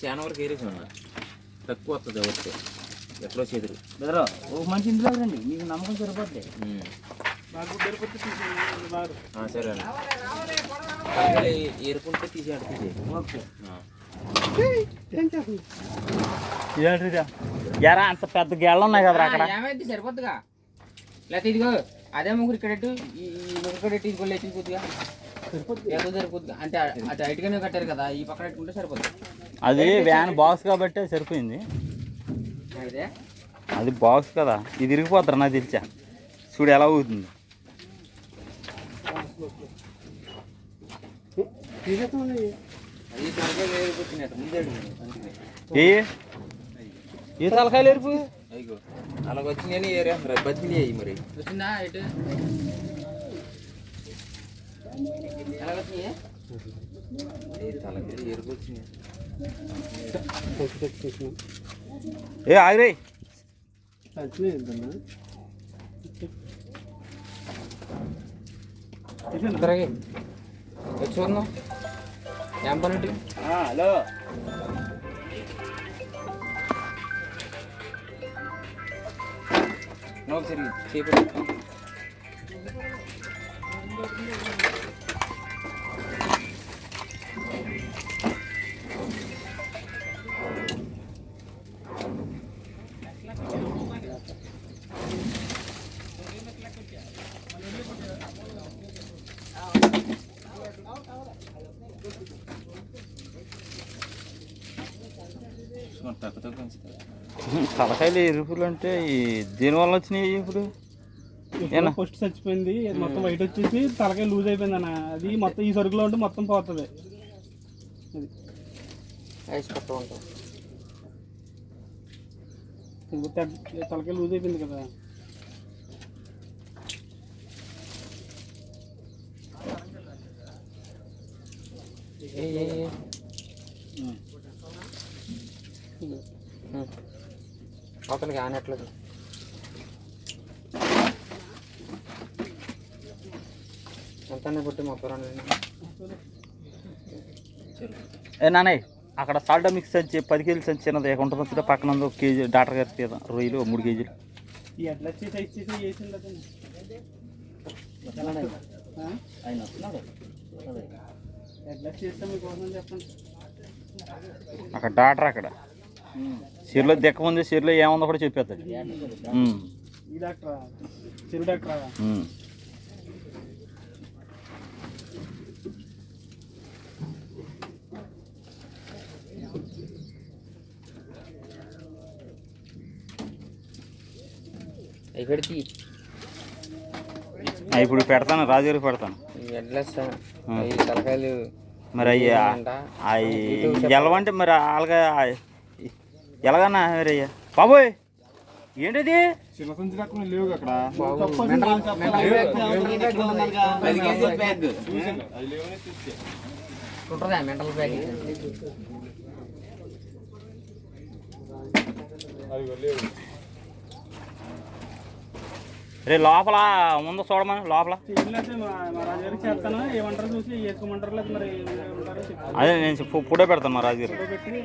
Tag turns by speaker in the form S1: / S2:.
S1: చాలా వరకు ఏరేసి తక్కువ వస్తుంది వస్తే ఎక్కడో చెదురు
S2: బెదరు ఒక మనిషి ఇంట్లో రండి మీకు నమ్మకం సరిపోద్ది.
S1: సరే ఏరుకుంటే
S2: ఓకే. ఎరా అంత పెద్ద గేళ్ళు ఉన్నాయి కదరా అక్కడ?
S3: ఏమైంది? సరిపోద్దిగా. లేకపోతే ఇదిగో అదే ముగ్గురు ఇక్కడ ఈ ముగ్గురు ఇక్కడ ఇంకో లేచి కొద్దిగా ఏదో అంటే కట్టారు కదా ఈ పక్కన పెట్టుకుంటే సరిపోద్ది.
S2: అది వ్యాన్ బాక్స్ కాబట్టి సరిపోయింది.
S3: అదే
S2: అది బాక్స్ కదా. ఇది ఇరిగిపోతారు నాకు తెలిసా చూడు ఎలా అవుతుంది. ఏ? ఏ తలకాయలు ఎరుపు
S1: అలాగ వచ్చినాయని ఏరేస్తారు బతికినాయి మరి.
S3: వచ్చిందా? ఎటు ఎలా వచ్చినాయి
S1: ఈ తలకాయలు ఏరుకు వచ్చినాయి
S2: ఏ ఆగిరే.
S3: వచ్చి చూద్దాం ఏం పని ఇటు?
S2: హలో.
S1: నువ్వు ఒకసారి చేపట్టు
S2: తలకాయలు ఎరుపులు అంటే దీనివల్ల వచ్చినాయి ఇప్పుడు? ఏనా?
S4: ఫస్ట్ చచ్చిపోయింది మొత్తం వైట్ వచ్చేసి తలకాయ లూజ్ అయిపోయింది అన్న. అది మొత్తం ఈ సరుకులో ఉంటే మొత్తం పోతుంది.
S3: ఐస్ పట్టు ఉంటాం.
S4: ఇంకో తెడ్- తలకాయ లూజ్ అయిపోయింది కదా.
S3: ఏ. అతనికి ఆనట్లేదు. ఎంత పుట్టి మొత్తం రండి
S2: ఏ నాన్నయ్య అక్కడ సాల్ట్ మిక్స్ సంచి పది కేజీలు సంచి చిన్నది ఉంటుంది వచ్చిన పక్కన ఒక కేజీ డాక్టర్ గారి తీద రొయ్యలు మూడు కేజీలు? ఆయన వస్తున్నాడు అక్కడ డాక్టర్ అక్కడ. చీరలో దిక్క ఉంది చీరలో ఏముందో కూడా చెప్పేస్తాడు. ఇప్పుడు పెడతాను రాజుగారికి పెడతాను. మరి అయ్యి అవి ఎలవంటే మరి అలాగా ఎలాగన్నా మరి అయ్యా బాబోయ్ ఏంటిది?
S4: చిన్న సంచి రకం లేవు. అక్కడ
S3: ఉంటుందా మెంటల్ బ్యాగ్
S2: రే లోపల ముందు చూడమని లోపల. అదే నేను ఫోటో పెడతాను మా రాజుగారు.
S4: పెట్టి